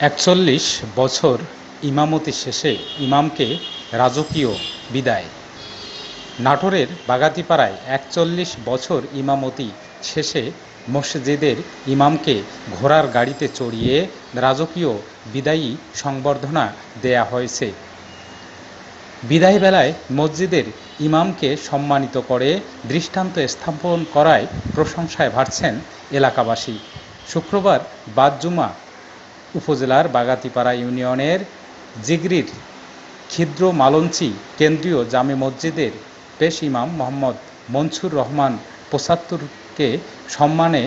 একচল্লিশ বছর ইমামতি শেষে ইমামকে রাজকীয় বিদায়। নাটোরের বাগাতিপাড়ায় একচল্লিশ বছর ইমামতি শেষে মসজিদের ইমামকে ঘোড়ার গাড়িতে চড়িয়ে রাজকীয় বিদায়ী সংবর্ধনা দেয়া হয়েছে। বিদায় বেলায় মসজিদের ইমামকে সম্মানিত করে দৃষ্টান্ত স্থাপন করায় প্রশংসায় ভাসছেন এলাকাবাসী। শুক্রবার বাদজুমা উপজেলার বাগাতিপাড়া ইউনিয়নের জিগরির খিদ্র মালঞ্চি কেন্দ্রীয় জামে মসজিদের পেশ ইমাম মোহাম্মদ মনসুর রহমান পঁচাত্তরকে সম্মানে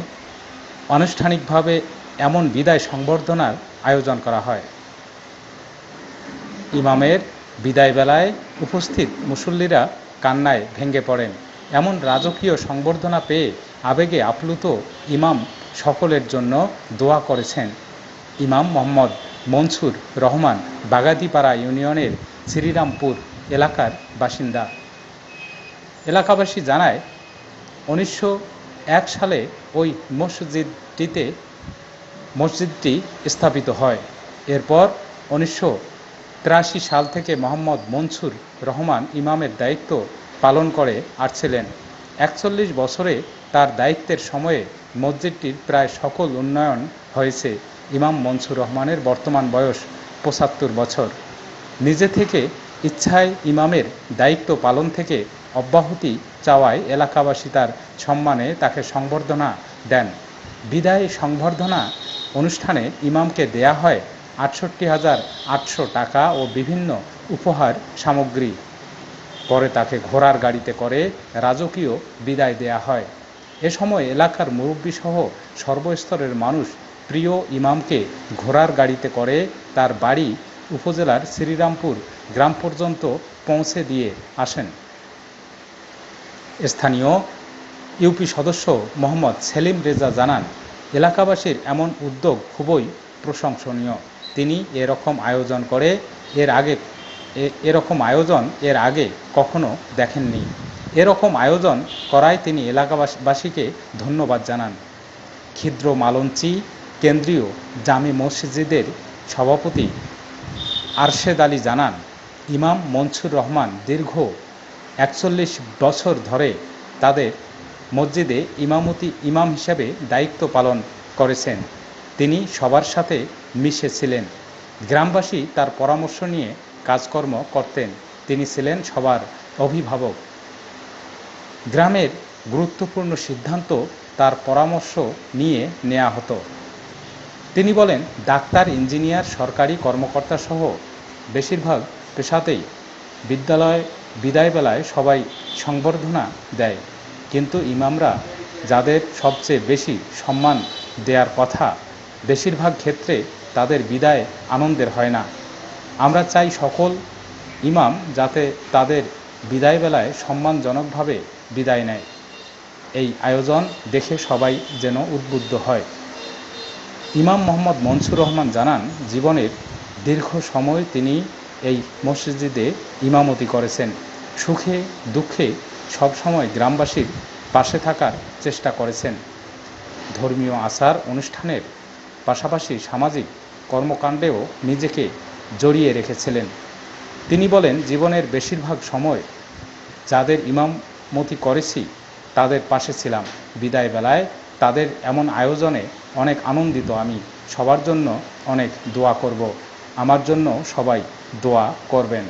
আনুষ্ঠানিকভাবে এমন বিদায় সংবর্ধনার আয়োজন করা হয়। ইমামের বিদায় বেলায় উপস্থিত মুসল্লিরা কান্নায় ভেঙে পড়েন। এমন রাজকীয় সংবর্ধনা পেয়ে আবেগে আপ্লুত ইমাম সকলের জন্য দোয়া করেছেন। ইমাম মোহাম্মদ মনসুর রহমান বাগাতিপাড়া ইউনিয়নের শ্রীরামপুর এলাকার বাসিন্দা। এলাকাবাসী জানায়, উনিশশো এক সালে ওই মসজিদটিতে, মসজিদটি স্থাপিত হয়। এরপর উনিশশো তিরাশি সাল থেকে মোহাম্মদ মনসুর রহমান ইমামের দায়িত্ব পালন করে আসছিলেন। একচল্লিশ বছরে তার দায়িত্বের সময়ে মসজিদটির প্রায় সকল উন্নয়ন হয়েছে। ইমাম মনসুর রহমানের বর্তমান বয়স পঁচাত্তর বছর। নিজে থেকে ইচ্ছায় ইমামের দায়িত্ব পালন থেকে অব্যাহতি চাওয়ায় এলাকাবাসী তার সম্মানে তাকে সংবর্ধনা দেন। বিদায় সংবর্ধনা অনুষ্ঠানে ইমামকে দেয়া হয় আটষট্টি হাজার আটশো টাকা ও বিভিন্ন উপহার সামগ্রী। পরে তাকে ঘোড়ার গাড়িতে করে রাজকীয় বিদায় দেয়া হয়। এ সময় এলাকার মুরব্বীসহ সর্বস্তরের মানুষ প্রিয় ইমামকে ঘোড়ার গাড়িতে করে তার বাড়ি উপজেলার শ্রীরামপুর গ্রাম পর্যন্ত পৌঁছে দিয়ে আসেন। স্থানীয় ইউপি সদস্য মোহাম্মদ সেলিম রেজা জানান, এলাকাবাসীর এমন উদ্যোগ খুবই প্রশংসনীয়। তিনি এরকম আয়োজন করে এর আগে এরকম আয়োজন এর আগে কখনো দেখেননি। এরকম আয়োজন করায় তিনি এলাকাবাসীকে ধন্যবাদ জানান। ক্ষিদ্র মালঞ্চি কেন্দ্রীয় জামে মসজিদের সভাপতি আরশেদ আলী জানান, ইমাম মনসুর রহমান দীর্ঘ একচল্লিশ বছর ধরে তাদের মসজিদে ইমামতি ইমাম হিসেবে দায়িত্ব পালন করেছেন। তিনি সবার সাথে মিশেছিলেন। গ্রামবাসী তার পরামর্শ নিয়ে কাজকর্ম করতেন। তিনি ছিলেন সবার অভিভাবক। গ্রামের গুরুত্বপূর্ণ সিদ্ধান্ত তার পরামর্শ নিয়ে নেওয়া হতো। তিনি বলেন, ডাক্তার, ইঞ্জিনিয়ার, সরকারি কর্মকর্তা সহ বেশিরভাগ পেশাতেই বিদ্যালয় বিদায় বেলায় সবাই সংবর্ধনা দেয়। কিন্তু ইমামরা যাদের সবচেয়ে বেশি সম্মান দেওয়ার কথা, বেশিরভাগ ক্ষেত্রে তাদের বিদায় আনন্দের হয় না। আমরা চাই সকল ইমাম যাতে তাদের বিদায় বেলায় সম্মানজনকভাবে বিদায় নেয়। এই আয়োজন দেখে সবাই যেন উদ্বুদ্ধ হয়। ইমাম মোহাম্মদ মনসুর রহমান জানান, জীবনের দীর্ঘ সময় তিনি এই মসজিদে ইমামতি করেছেন। সুখে, দুঃখে সবসময় গ্রামবাসীর পাশে থাকার চেষ্টা করেছেন। ধর্মীয় আচার অনুষ্ঠানের পাশাপাশি সামাজিক কর্মকাণ্ডেও নিজেকে জড়িয়ে রেখেছিলেন। তিনি বলেন, জীবনের বেশিরভাগ সময় যাদের ইমামতি করেছি, তাদের পাশে ছিলাম। বিদায় বেলায় তাদের এমন আয়োজনে অনেক আনন্দিত আমি। সবার জন্য অনেক দোয়া করব। আমার জন্য সবাই দোয়া করবেন।